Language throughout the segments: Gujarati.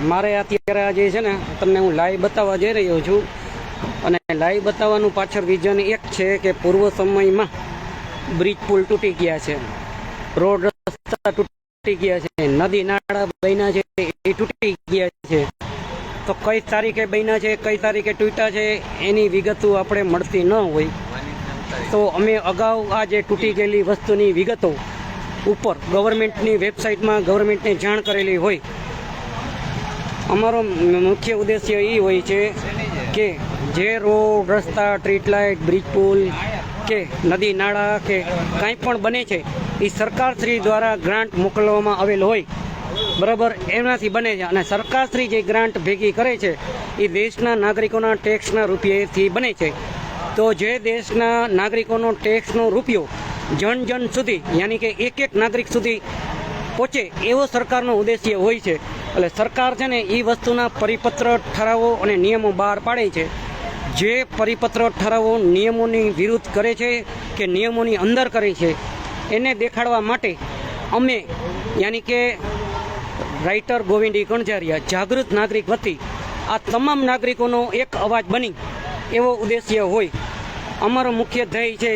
મારે અત્યારે આ જે છે ને, તમને હું લાઈવ બતાવવા જઈ રહ્યો છું. અને લાઈવ બતાવવાનું પાછળ રીઝન એક છે કે પૂર્વ સમયમાં બ્રિજ પુલ તૂટી ગયા છે. રોડ રસ્તા તૂટી ગયા છે. નદી નાળા બન્યા છે. એ તૂટી ગયા છે. તો કઈ તારીખે બન્યા છે, કઈ તારીખે તૂટ્યા છે, એની વિગતો આપણે મળતી ન હોય. તો અમે અગાઉ આ જે તૂટી ગયેલી વસ્તુની વિગતો ઉપર ગવર્મેન્ટની વેબસાઇટમાં ગવર્મેન્ટને જાણ કરેલી હોય. અમારો મુખ્ય ઉદ્દેશ્ય એ હોય છે કે જે રોડ, રસ્તા સ્ટ્રીટ લાઇટ બ્રિજ પુલ કે નદી, નાળા કે કાંઈ પણ બને છે, એ સરકારશ્રી દ્વારા ગ્રાન્ટ મોકલવામાં આવેલ હોય. બરાબર? એમનાથી બને છે. અને સરકારશ્રી જે ગ્રાન્ટ ભેગી કરે છે, એ દેશના નાગરિકોના ટેક્સના રૂપિયેથી બને છે. તો જે દેશના નાગરિકોનો ટેક્સનો રૂપિયો જન જન સુધી, યાની કે એક એક નાગરિક સુધી પહોંચે, એવો સરકારનો ઉદ્દેશ્ય હોય છે. એટલે સરકાર છે ને એ વસ્તુના પરિપત્ર ઠરાવો અને નિયમો બહાર પાડે છે. જે પરિપત્ર ઠરાવો નિયમોની વિરુદ્ધ કરે છે કે નિયમોની અંદર કરે છે, એને દેખાડવા માટે અમે યાની કે રાઇટર ગોવિંદી કણઝારિયા જાગૃત નાગરિક વતી આ તમામ નાગરિકોનો એક અવાજ બની એવો ઉદ્દેશ્ય હોય. અમારો મુખ્ય ધ્યેય છે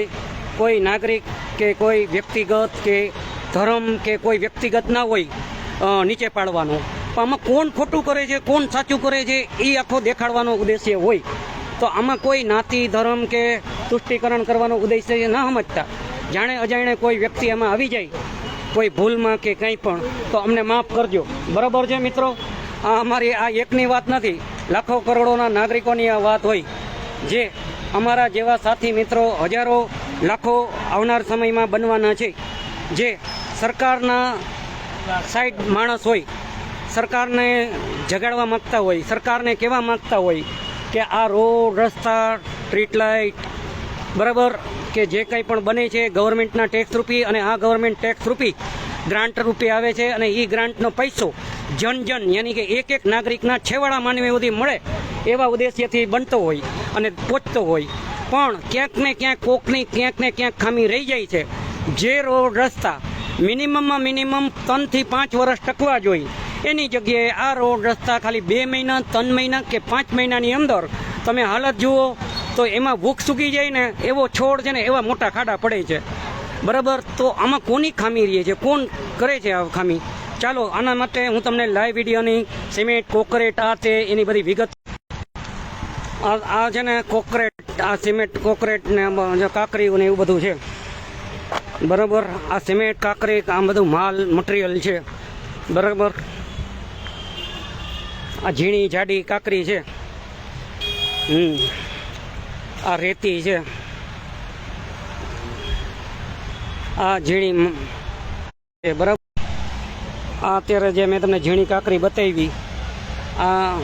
કોઈ નાગરિક કે કોઈ વ્યક્તિગત કે ધર્મ કે કોઈ વ્યક્તિગત ના હોય નીચે પાડવાનો. આમાં કોણ ખોટું કરે છે, કોણ સાચું કરે છે એ આખો દેખાડવાનો ઉદ્દેશ્ય હોય. તો આમાં કોઈ નાતી, ધર્મ કે તુષ્ટિકરણ કરવાનો ઉદ્દેશ્ય ન સમજતા. જાણે અજાણે કોઈ વ્યક્તિ આમાં આવી જાય, કોઈ ભૂલમાં કે કંઈ પણ, તો અમને માફ કરજો. બરાબર છે મિત્રો? આ અમારી આ એકની વાત નથી. લાખો કરોડોના નાગરિકોની આ વાત હોય. જે અમારા જેવા સાથી મિત્રો હજારો લાખો આવનાર સમયમાં બનવાના છે. જે સરકારના સાઈડ માણસ હોય સરકારને જગાડવા માગતા હોય, સરકારને કહેવા માગતા હોય કે આ રોડ, રસ્તા સ્ટ્રીટ લાઇટ બરાબર? કે જે કંઈ પણ બને છે, ગવર્મેન્ટના ટેક્સ રૂપી અને આ ગવર્મેન્ટ ટેક્સ રૂપી ગ્રાન્ટ રૂપે આવે છે અને એ ગ્રાન્ટનો પૈસો જન જન, યાની કે એક એક નાગરિકના છેવાડા માનવી સુધી મળે એવા ઉદ્દેશ્યથી બનતો હોય અને પહોંચતો હોય. પણ ક્યાંક ને ક્યાંક કોકની ક્યાંક ને ક્યાંક ખામી રહી જાય છે. જે રોડ, રસ્તા મિનિમમમાં મિનિમમ ત્રણથી પાંચ વર્ષ ટકવા જોઈએ. એની જગ્યાએ આ રોડ રસ્તા ખાલી બે મહિના, ત્રણ મહિના કે પાંચ મહિનાની અંદર તમે હાલત જુઓ તો એમાં ભૂખ સૂકી જાય ને એવો છોડ છે ને એવા મોટા ખાડા પડે છે. બરાબર? તો આમાં કોની ખામી રહે છે? કોણ કરે છે આ ખામી? ચાલો, આના માટે હું તમને લાઈવ વિડીયોની સિમેન્ટ, કોકરેટ, આ તે એની બધી વિગત આ છે ને કોકરેટ, આ સિમેન્ટ, કોકરેટ ને કાકરીઓ ને એવું બધું છે. બરાબર? આ સિમેન્ટ, કાકરી આ બધું માલ, મટીરિયલ છે. બરાબર? આ ઝીણી જાડી કાકરી છે. હમ. આ રેતી છે. આ ઝીણી બરાબર. આ અત્યારે જે મેં તમને ઝીણી કાકરી બતાવી, આ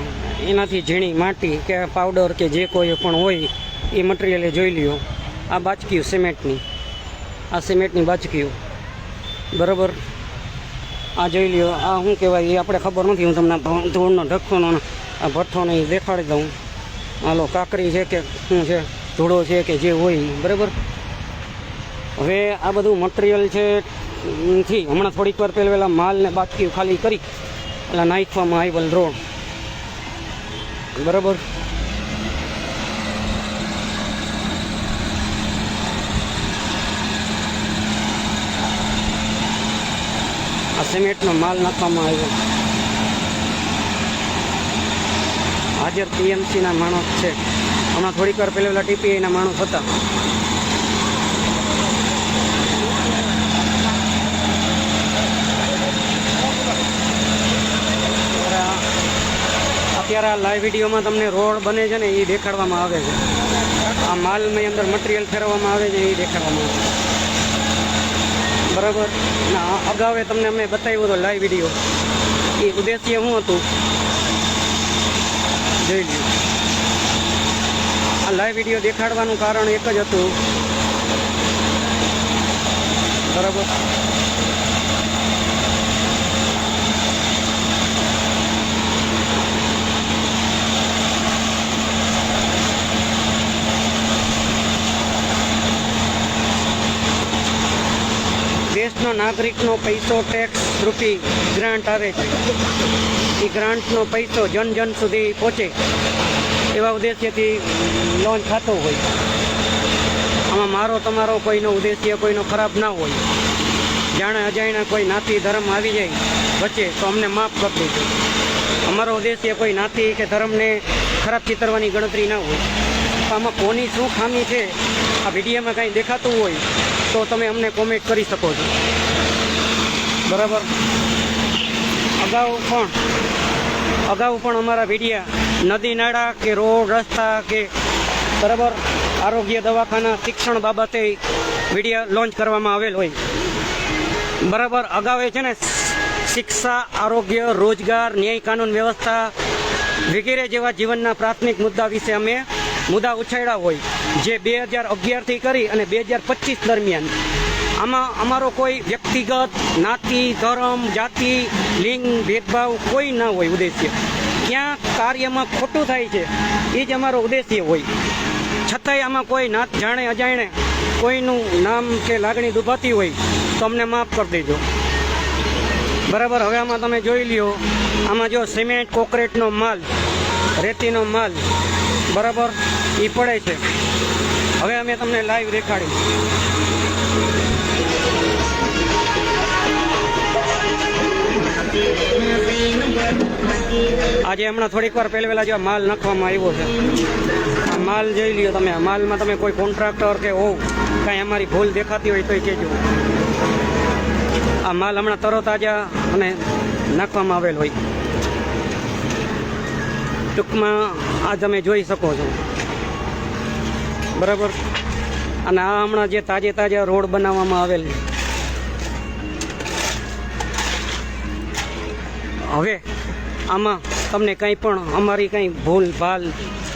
એનાથી ઝીણી માટી કે પાવડર કે જે કોઈ પણ હોય, એ મટીરિયલે જોઈ લ્યો. આ બાચકીયું સિમેન્ટની. આ સિમેન્ટની બાચકીયું બરાબર? આ જોઈ લ્યો, આ શું કહેવાય, એ આપણે ખબર નથી, હું તમને ધૂળનો ઢક્કોનો આ ભઠ્ઠોને એ દેખાડી દઉં. હાલો કાકરી છે કે શું છે, ધૂળો છે કે જે હોય, બરાબર? હવે આ બધું મટીરિયલ છે થી હમણાં થોડીક વાર પહેલાં પહેલાં માલને બાકી ખાલી કરી એટલે નાખવામાં આવેલ રોડ. બરાબર? સિમેન્ટનો માલ નાખવામાં આવ્યો. હાજર પીએમસીના માણસ છે. હમણાં થોડીક વાર પહેલાં પેલા ટીપીઆઈના માણસ હતા. અત્યારે આ લાઈવ વિડીયોમાં તમને રોડ બને છે ને એ દેખાડવામાં આવે છે. આ માલની અંદર મટીરિયલ ફેરવવામાં આવે છે એ દેખાડવામાં આવે છે. બરાબર? ના, અગાઉ તમને અમે બતાવ્યો હતો લાઈવ વીડિયો એ ઉદ્દેશ્ય શું હતું? જોઈ લ્યો. આ લાઈવ વીડિયો દેખાડવાનું કારણ એક જ હતું. બરાબર? દેશનો નાગરિકનો પૈસો ટેક્સ રૂપી ગ્રાન્ટ આવે છે. એ ગ્રાન્ટનો પૈસો જન જન સુધી પહોંચે. એવા ઉદ્દેશ્યથી લોન્ચ થતો હોય. આમાં મારો તમારો કોઈનો ઉદ્દેશ્ય કોઈનો ખરાબ ના હોય. જાણે અજાણે કોઈ નાતી ધર્મ આવી જાય વચ્ચે તો અમને માફ કરી દેજો. અમારો ઉદ્દેશ્ય કોઈ નાતી કે ધર્મને ખરાબ ચિતરવાની ગણતરી ના હોય. તો આમાં કોની શું ખામી છે? આ વિડીયોમાં કાંઈ દેખાતું હોય? તો તમે અમને કોમેન્ટ કરી શકો છો. બરાબર? અગાઉ પણ અગાઉ પણ અમારા વિડીયા નદી નાળા કે રોડ રસ્તા કે બરાબર આરોગ્ય દવાખાના શિક્ષણ બાબતે વિડીયા લોન્ચ કરવામાં આવેલ હોય. બરાબર? અગાઉ છે ને શિક્ષા, આરોગ્ય, રોજગાર, ન્યાય કાનૂન વ્યવસ્થા વગેરે જેવા જીવનના પ્રાથમિક મુદ્દા વિશે અમે મુદ્દા ઉછાળ્યા હોય. જે બે હજાર અગિયારથી કરી અને બે હજાર પચીસ દરમિયાન. આમાં અમારો કોઈ વ્યક્તિગત, નાતિ, ધર્મ, જાતિ, લિંગ, ભેદભાવ કોઈ ના હોય ઉદ્દેશ્ય. ક્યાં કાર્યમાં ખોટું થાય છે, એ જ અમારો ઉદ્દેશ્ય હોય. છતાંય આમાં કોઈ નાત જાણે અજાણે, કોઈનું નામ કે લાગણી દુભાતી હોય, તો અમને માફ કરી દેજો. બરાબર, હવે આમાં તમે જોઈ લ્યો. આમાં જો સિમેન્ટ કોન્ક્રીટનો માલ, રેતીનો માલ બરાબર એ પડે છે. હવે અમે તમને લાઈવ દેખાડી આજે હમણાં થોડીક વાર પહેલા પહેલા જો માલ નાખવામાં આવ્યો છે. માલ જોઈ લ્યો તમે, આ માલમાં તમે કોઈ કોન્ટ્રાક્ટર કે હોવ, કાંઈ અમારી ભૂલ દેખાતી હોય તોય કહેજો. આ માલ હમણાં તરત તાજા અને નાખવામાં આવેલ હોય. ટૂંકમાં આ તમે જોઈ શકો છો. બરાબર? અને આ હમણાં જે તાજે તાજા રોડ બનાવવામાં આવેલ હવે આમાં તમને કંઈ પણ અમારી કંઈ ભૂલ ભાલ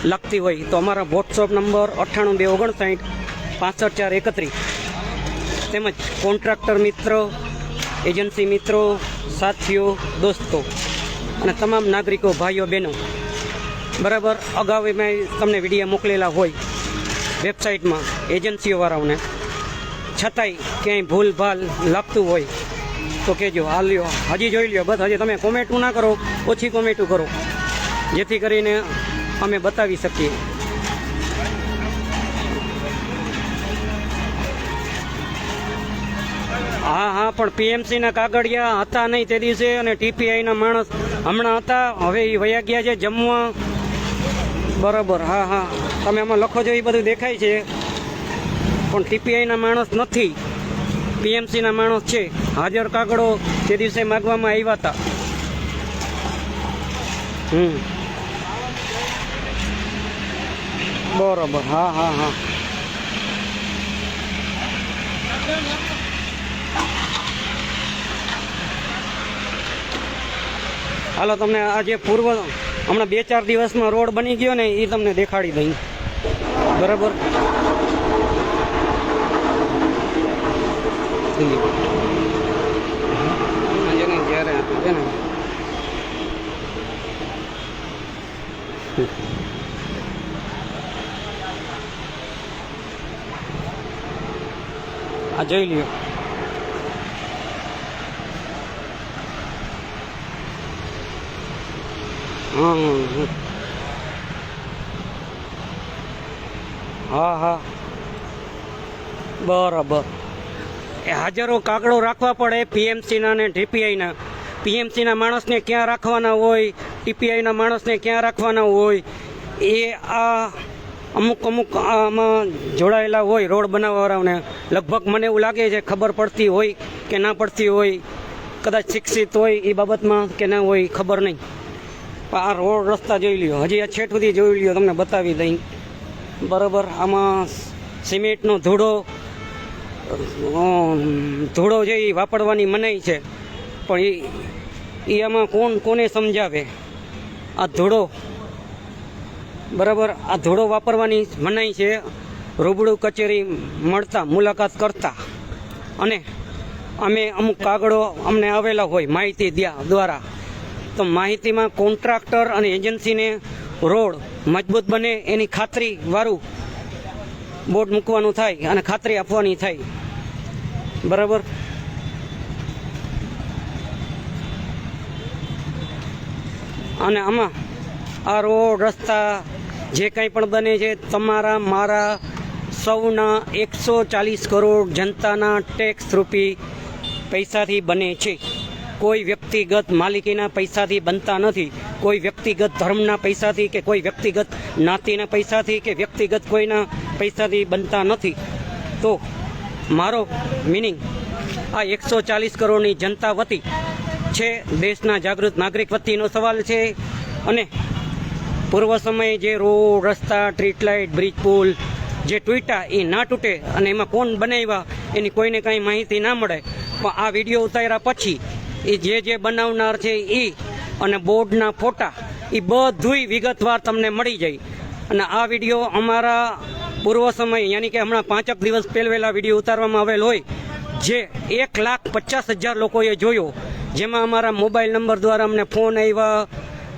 લાગતી હોય તો અમારા વોટ્સઅપ નંબર અઠ્ઠાણું બે ઓગણસાઠ પાસઠ ચાર એકત્રીસ. તેમજ કોન્ટ્રાક્ટર મિત્રો, એજન્સી મિત્રો, સાથીઓ, દોસ્તો અને તમામ નાગરિકો, ભાઈઓ, બહેનો બરાબર? અગાઉ મેં તમને વીડિયો મોકલેલા હોય વેબસાઇટમાં એજન્સીઓવાળાઓને છતાંય ક્યાંય ભૂલ ભાલ લાગતું હોય તો કહેજો, હાલ લ્યો, હજી જોઈ લ્યો, બસ, હજી તમે કોમેન્ટું ના કરો, ઓછી કોમેન્ટું કરો. જેથી કરીને અમે બતાવી શકીએ. હા હા, પણ પીએમસીના કાગળિયા હતા નહીં તે દિવસે અને ટીપીઆઈના માણસ હમણાં હતા. હવે એ વયા ગયા છે જમવા. બરાબર, હા હા. તમે આમાં લખો છો એ બધું દેખાય છે. પણ ટીપીઆઈના માણસ નથી. પીએમસીના માણસ છે. હાજર કાગળો તે દિવસે માગવામાં આવ્યા હતા. હમ. બરાબર, હા હા હા. હાલો, તમને આ જે પૂર્વ હમણાં બે ચાર દિવસમાં રોડ બની ગયો ને એ તમને દેખાડી દઈ. બરાબર? આ જોઈ લ્યો. હા હા. બરાબર. એ હાજરો કાગળો રાખવા પડે પીએમસીના ને ડીપીઆઈના. પીએમસીના માણસને ક્યાં રાખવાના હોય ટીપીઆઈના માણસને ક્યાં રાખવાના હોય, એ આ અમુક અમુક આમાં જોડાયેલા હોય રોડ બનાવવાવાળાઓને. લગભગ મને એવું લાગે છે ખબર પડતી હોય કે ના પડતી હોય, કદાચ શિક્ષિત હોય એ બાબતમાં કે ના હોય ખબર નહીં. આ રોડ રસ્તા જોઈ લ્યો. હજી આ છેટ સુધી જોઈ લ્યો તમને બતાવી દઈ બરાબર, આમાં સિમેન્ટનો ધૂળો ધૂળો જે વાપરવાની મનાઈ છે, પણ એ એ આમાં કોણ, કોને સમજાવે? આ ધૂળો. બરાબર, આ ધૂળો વાપરવાની મનાઈ છે. રૂબરૂ કચેરી મળતા, મુલાકાત કરતા. અને અમે અમુક કાગળો અમને આવેલા હોય માહિતી દ્યા દ્વારા. તો માહિતીમાં કોન્ટ્રાક્ટર અને એજન્સીને રોડ મજબૂત બને એની ખાતરી વાળું બોર્ડ મૂકવાનું થાય અને ખાતરી આપવાની થાય. બરાબર? અને આમાં આ રોડ, રસ્તા જે કંઈ પણ બને છે, તમારા, મારા, સૌના એકસો ચાલીસ કરોડ જનતાના ટેક્સ રૂપી પૈસાથી બને છે. કોઈ વ્યક્તિગત માલિકીના પૈસાથી બનતા નથી, કોઈ વ્યક્તિગત ધર્મના પૈસાથી કે કોઈ વ્યક્તિગત જ્ઞાતિના પૈસાથી કે વ્યક્તિગત કોઈના પૈસાથી બનતા નથી. તો મારો મિનિંગ આ એકસો ચાલીસ કરોડની જનતા વતી છે દેશના જાગૃત નાગરિક વતીનો સવાલ છે અને પૂર્વ સમયે જે રોડ, રસ્તા સ્ટ્રીટ લાઇટ બ્રિજ પુલ જે તૂટ્યા એ ના તૂટે અને એમાં કોણ બનાવ્યા એની કોઈને કાંઈ માહિતી ના મળે. પણ આ વીડિયો ઉતાર્યા પછી એ જે જે બનાવનાર છે એ અને બોર્ડના ફોટા એ બધુંય વિગતવાર તમને મળી જાય. અને આ વીડિયો અમારા પૂર્વ સમય, યાની કે હમણાં પાંચક દિવસ પહેલવેલા વીડિયો ઉતારવામાં આવેલ હોય, જે એક લાખ પચાસ હજાર લોકોએ જોયો, જેમાં અમારા મોબાઈલ નંબર દ્વારા અમને ફોન આવ્યા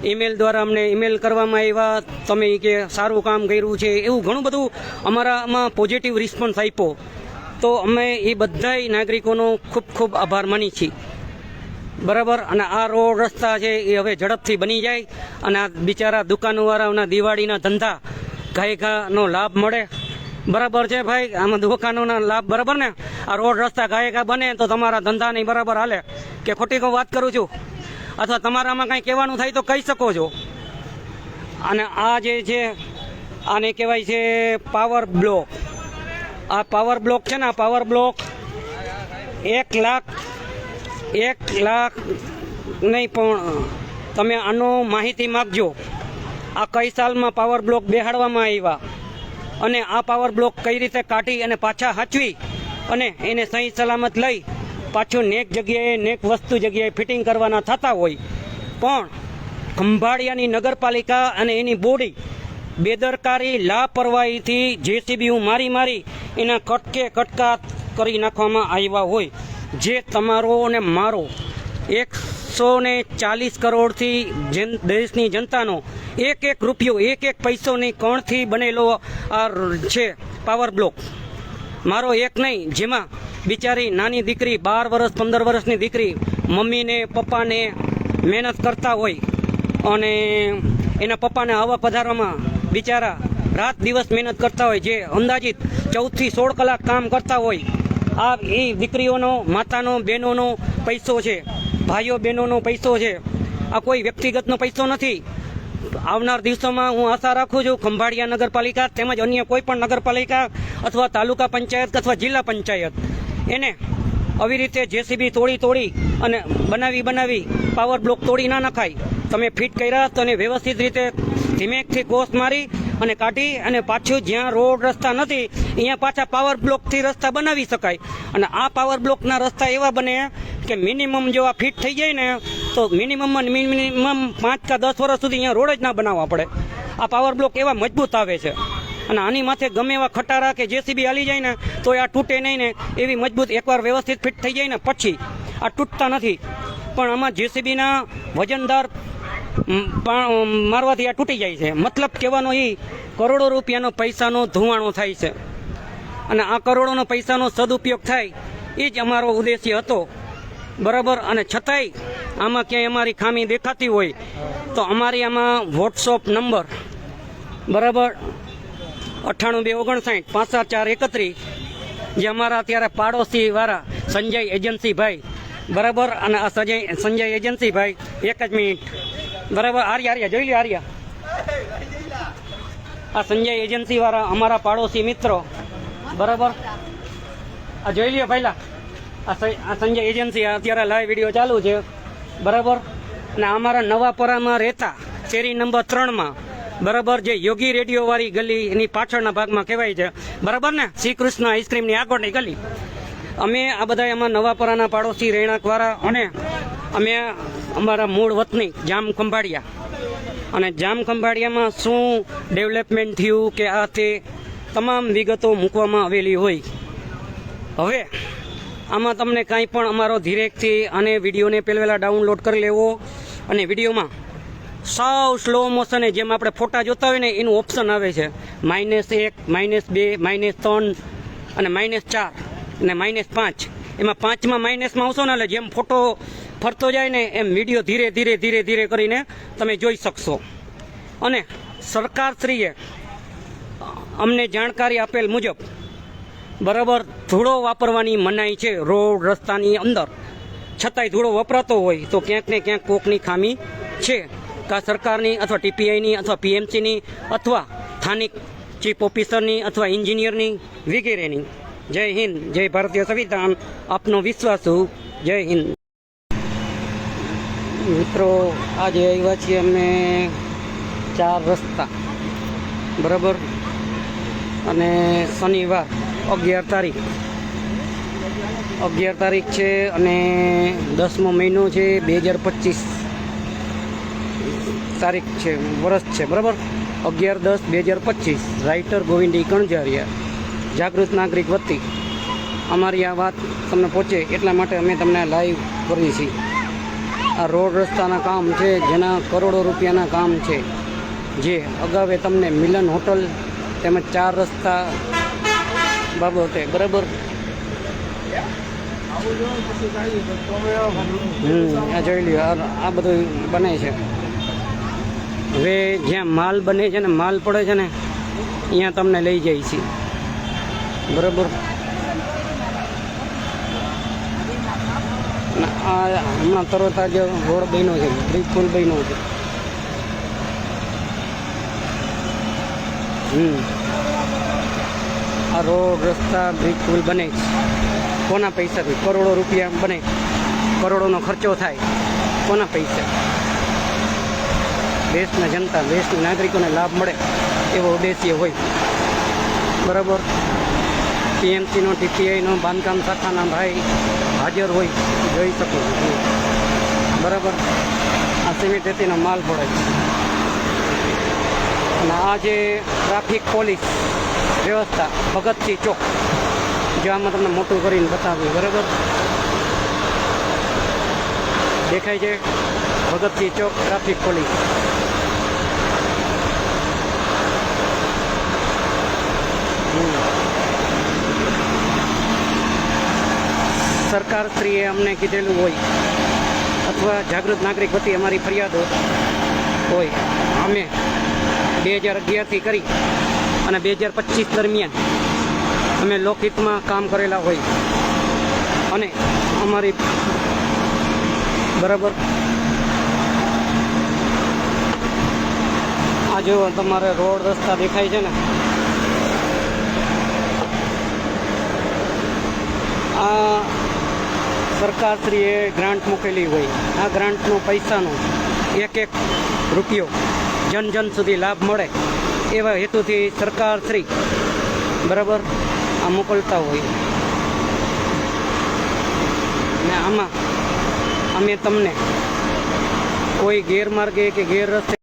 ઈમેલ દ્વારા અમને ઈમેલ કરવામાં આવ્યા તમે કે સારું કામ કર્યું છે, એવું ઘણું બધું અમારામાં પોઝિટિવ રિસ્પોન્સ આપ્યો તો અમે એ બધાય નાગરિકોનો ખૂબ ખૂબ આભાર માની છીએ. બરાબર? અને આ રોડ રસ્તા છે એ હવે ઝડપથી બની જાય અને આ બિચારા દુકાનોવાળાઓના દિવાળીના ધંધા ગાયકાનો લાભ મળે. બરાબર છે ભાઈ? આમાં દુકાનોના લાભ, બરાબર ને? આ રોડ રસ્તા ગાયકા બને તો તમારા ધંધા નહીં બરાબર હાલે. કે ખોટી કહું વાત કરું છું? અથવા તમારામાં કાંઈ કહેવાનું થાય તો કહી શકો છો? અને આ જે છે, આને કહેવાય છે પાવર બ્લોક. આ પાવર બ્લોક છે ને, આ પાવર બ્લોક એક લાખ એક લાખ નહીં પણ તમે આનો માહિતી માગજો આ કઈ સાલમાં પાવર બ્લોક બેહાડવામાં આવ્યા? અને આ પાવર બ્લોક કઈ રીતે કાઢી અને પાછા હાચવી? અને એને સહી સલામત લઈ પાછું નેક જગ્યાએ, નેક વસ્તુ જગ્યાએ ફિટિંગ કરવાના થતા હોય. પણ ખંભાળિયાની નગરપાલિકા અને એની બોડી બેદરકારી, લાપરવાહીથી જેસીબી હું મારી મારી એના કટકે કટકા કરી નાખવામાં આવ્યા હોય. જે તમારો અને મારો એકસો ને ચાલીસ કરોડથી જન, દેશની જનતાનો એક એક રૂપિયો, એક એક પૈસોની કણથી બનેલો આ છે પાવર બ્લોક. મારો એક નહીં, જેમાં બિચારી નાની દીકરી, બાર વર્ષ, પંદર વર્ષની દીકરી મમ્મીને, પપ્પાને મહેનત કરતા હોય અને એના પપ્પાને આવા પધારવામાં બિચારા રાત દિવસ મહેનત કરતા હોય, જે અંદાજિત ચૌદથી સોળ કલાક કામ કરતા હોય. આ એ દીકરીઓનો, માતાનો, બહેનોનો પૈસો છે. ભાઈઓ, બહેનોનો પૈસો છે. આ કોઈ વ્યક્તિગતનો પૈસો નથી. આવનાર દિવસોમાં હું આશા રાખું છું ખંભાળિયા નગરપાલિકા તેમજ અન્ય કોઈ પણ નગરપાલિકા અથવા તાલુકા પંચાયત અથવા જિલ્લા પંચાયત એને આવી રીતે જેસીબી તોડી તોડી અને બનાવી બનાવી પાવર બ્લોક તોડી ના નખાય. તમે ફિટ કર્યા તો વ્યવસ્થિત રીતે ધીમેકથી કોસ મારી અને કાઢી અને પાછું જ્યાં રોડ રસ્તા નથી, અહીંયા પાછા પાવર બ્લોકથી રસ્તા બનાવી શકાય. અને આ પાવર બ્લોકના રસ્તા એવા બને કે મિનિમમ જો આ ફિટ થઈ જાય ને, તો મિનિમમ મિનિમમ પાંચ કે દસ વર્ષ સુધી અહીંયા રોડ જ ના બનાવવા પડે. આ પાવર બ્લોક એવા મજબૂત આવે છે. અને આની માથે ગમે એવા ખટારા કે જેસીબી હાલી જાય ને તો આ તૂટે નહીં ને, એવી મજબૂત એકવાર વ્યવસ્થિત ફિટ થઈ જાય ને, પછી. આ તૂટતા નથી. પણ આમાં જેસીબીના વજનદાર મ, પા- મારવાથી આ તૂટી જાય છે. મતલબ કહેવાનો એ કરોડો રૂપિયાનો પૈસાનો ધુવાણો થાય છે. અને આ કરોડોનો પૈસાનો સદુપયોગ થાય એ જ અમારો ઉદ્દેશ્ય હતો. બરાબર? અને છતાંય આમાં ક્યાંય અમારી ખામી દેખાતી હોય તો અમારી આમાં વોટ્સઅપ નંબર બરાબર? અઠ્ઠાણું બે ઓગણસાઠ પાંસઠ ચાર એકત્રીસ જે અમારા અત્યારે પાડોશી વાળા સંજય એજન્સી ભાઈ બરાબર? અને આ સંજય સંજય એજન્સી ભાઈ એક જ મિનિટ. બરાબર, આર્યા આર્યા, જોઈ લે આર્યા. આ સંજય એજન્સી વાળા, અમારા પાડોશી મિત્રો. બરાબર? આ જોઈ લે પહેલા. આ સંજય એજન્સી અત્યારે લાઈવ વીડિયો ચાલુ છે. બરાબર? અને અમારા નવાપરામાં રહેતા, શેરી નંબર ત્રણમાં. બરાબર? જે યોગી રેડિયો વાળી ગલી એની પાછળના ભાગમાં કહેવાય છે. બરાબર ને? શ્રી કૃષ્ણ આઈસ્ક્રીમની આગળની ગલી. અમે આ બધા એમાં નવાપરાના પાડોશી રહેણાંકવાળા અને અમે અમારા મૂળ વતની જામ ખંભાળિયા. અને જામ ખંભાળિયામાં શું ડેવલપમેન્ટ થયું કે આ તે તમામ વિગતો મૂકવામાં આવેલી હોય. હવે, આમાં તમને કાંઈ પણ અમારો ધીરેકથી અને વિડીયોને પહેલા ડાઉનલોડ કરી લેવો. અને વિડીયોમાં સાવ સ્લો મોશને જેમ આપણે ફોટા જોતા હોય ને, એનું ઓપ્શન આવે છે. માઇનસ એક, માઇનસ બે, માઇનસ ત્રણ અને માઇનસ ચાર અને માઇનસ પાંચ. એમાં પાંચમાં માઇનસમાં આવશો ને એટલે જેમ ફોટો ફરતો જાય ને એમ વીડિયો ધીરે ધીરે ધીરે ધીરે કરીને તમે જોઈ શકશો. અને સરકારશ્રીએ અમને જાણકારી આપેલ મુજબ બરાબર ધૂળો વાપરવાની મનાઈ છે રોડ રસ્તાની અંદર. છતાંય ધૂળો વપરાતો હોય તો ક્યાંક ને ક્યાંક કોકની ખામી છે કા સરકારની અથવા ટીપીઆઈની અથવા પીએમસીની અથવા સ્થાનિક ચીફ ઓફિસરની અથવા એન્જિનિયરની વગેરેની. જય હિન્દ, જય ભારતીય સંવિધાન. આપનો વિશ્વાસુ જય હિન્દ. મિત્રો, આજે આવ્યા છીએ અમે ચાર રસ્તા, બરાબર? અને શનિવાર, અગિયાર તારીખ. અગિયાર તારીખ છે અને દસમો મહિનો છે બે હજાર પચીસ તારીખ છે વર્ષ છે, બરાબર? અગિયાર દસ બે હજાર પચીસ, રાઇટર ગોવિંદી કણજારિયા જાગૃત નાગરિક વતી. અમારી આ વાત તમને પહોંચે એટલા માટે અમે તમને લાઈવ કરીએ છીએ. આ રોડ રસ્તાના કામ છે, જેના કરોડો રૂપિયાના કામ છે. જે અગાઉ તમને મિલન હોટલ તેમજ ચાર રસ્તા બાબતે બરાબર? આ જોઈ લ્યો, આ બધું બને છે. હવે જ્યાં માલ બને છે ને, માલ પડે છે ને, અહીંયા તમને લઈ જાય છે બરાબર? આ હમણાં તરત જ રોડ બન્યો છે બ્રિજ પુલ બન્યો છે. હમ. આ રોડ, રસ્તા બ્રિજ પુલ બને કોના પૈસાથી? કરોડો રૂપિયા બને. કરોડોનો ખર્ચો થાય. કોના પૈસા? દેશના જનતા, દેશના નાગરિકોને લાભ મળે એવો ઉદ્દેશ્ય હોય. બરાબર? પીએમસીનો, ટીપીઆઈનો, બાંધકામ શાખાના ભાઈ હાજર હોય. જોઈ શકો છો. બરાબર? આ સિમેન્ટ રેતીનો માલ પડે છે. અને આ જે ટ્રાફિક પોલીસ વ્યવસ્થા, ભગતસિંહ ચોક, જે આમાં તમને મોટું કરીને બતાવ્યું બરાબર? દેખાય છે? Bhagat Singh Chowk, traffic police. સરકારશ્રીએ અમને કીધેલું હોય અથવા જાગૃત નાગરિક વતી અમારી ફરિયાદો હોય. અમે બે હજાર અગિયારથી કરી અને બે હજાર પચીસ દરમિયાન અમે લોકહિતમાં કામ કરેલા હોય. અને અમારી બરાબર આ જો તમારે રોડ રસ્તા દેખાય છે ને. આ સરકારશ્રીએ ગ્રાન્ટ મૂકેલી હોય. આ ગ્રાન્ટનો પૈસાનો એક એક રૂપિયો જન જન સુધી લાભ મળે એવા હેતુથી સરકારશ્રી બરાબર આ મોકલતા હોય. ને આમાં અમે તમને કોઈ ગેરમાર્ગે કે ગેર રસ્તે